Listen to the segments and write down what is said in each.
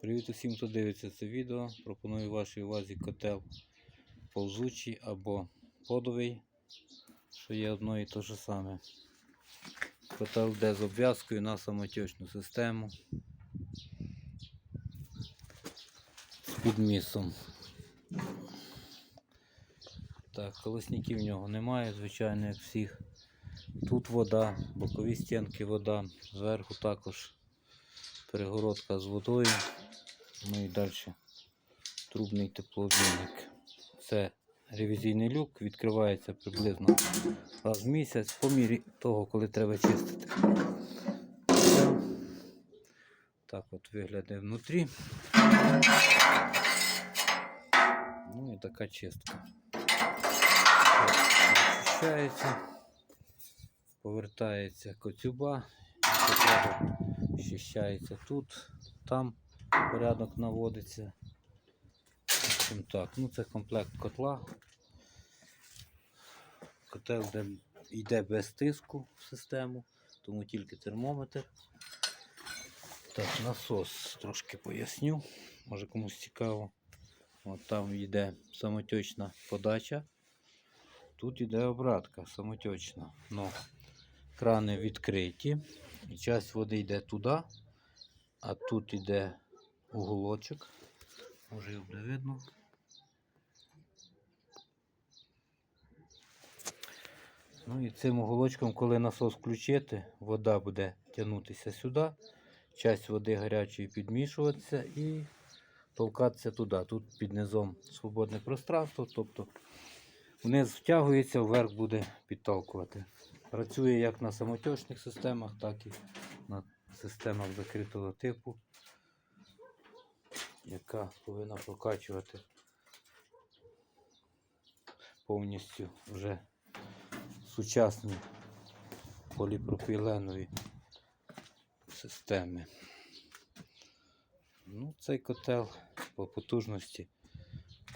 Привіт усім, хто дивиться це відео. Пропоную вашій увазі котел повзучий або подовий, що є одно і те ж саме. Котел йде з обв'язкою на самотечну систему з підмісом. Так, колосників в нього немає, звичайно, як всіх. Тут вода, бокові стінки вода, зверху також перегородка з водою. Ну і далі трубний теплообмінник. Це ревізійний люк, відкривається приблизно раз в місяць по мірі того, коли треба чистити. Так от виглядає внутрі. Ну і така чистка. Очищається, повертається коцюба, очищається тут, там порядок наводиться. Общем так, ну це комплект котла. Котел йде, без тиску в систему, тому тільки термометр. Так, насос трошки поясню, може комусь цікаво. От там йде самотечна подача. Тут йде обратка самотечна. Но крани відкриті. І часть води йде туди, а тут йде уголочок. Може його буде видно. Ну і цим уголочком, коли насос включити, вода буде тягнутися сюди, часть води гарячої підмішуватися і толкатися туди. Тут під низом свободне пространство, тобто вниз втягується, вверх буде підталкувати. Працює як на самотечних системах, так і на системах закритого типу, яка повинна прокачувати повністю вже сучасні поліпропіленові системи. Ну, цей котел по потужності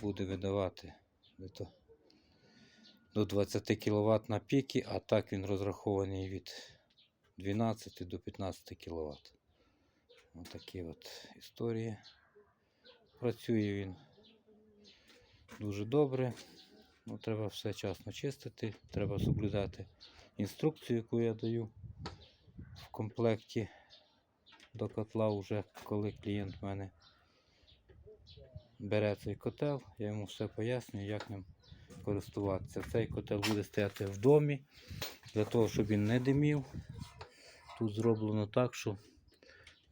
буде видавати до 20 кВт на піки, а так він розрахований від 12 до 15 кВт. Ось такі от історії. Працює він дуже добре. Ну, треба все часно чистити, треба соблюдати інструкцію, яку я даю в комплекті до котла, вже коли клієнт в мене бере цей котел, я йому все пояснюю, як ним користуватися. Цей котел буде стояти в домі, для того, щоб він не димів. Тут зроблено так, що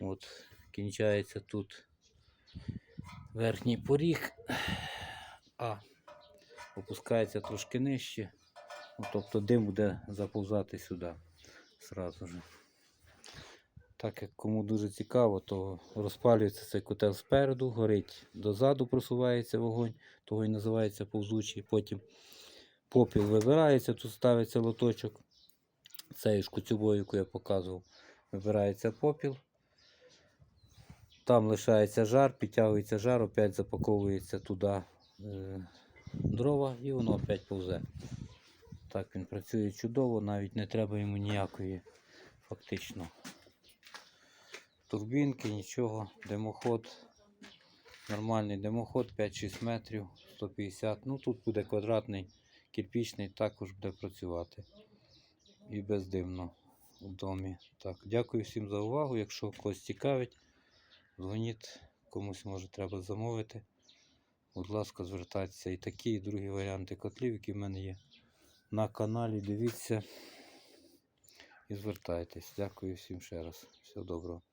от кінчається тут верхній поріг, а опускається трошки нижче. Ну, тобто дим буде заповзати сюди зразу же. Так як кому дуже цікаво, то розпалюється цей котел спереду, горить дозаду, просувається вогонь, того і називається повзучий. Потім попіл вибирається, тут ставиться лоточок. Цією ж куцюбою, яку я показував, вибирається попіл. Там лишається жар, підтягується жар, опять запаковується туди е, дрова і воно опять повзе. Так він працює чудово, навіть не треба йому ніякої фактично турбінки, нічого, димоход. Нормальний димоход 5-6 метрів, 150. Ну тут буде квадратний, кирпічний, також буде працювати. І бездимно у домі. Так, дякую всім за увагу. Якщо когось цікавить, дзвоніть, комусь може треба замовити. Будь ласка, звертайтеся. І такі, і другі варіанти котлів, які в мене є на каналі. Дивіться і звертайтесь. Дякую всім ще раз. Всього доброго.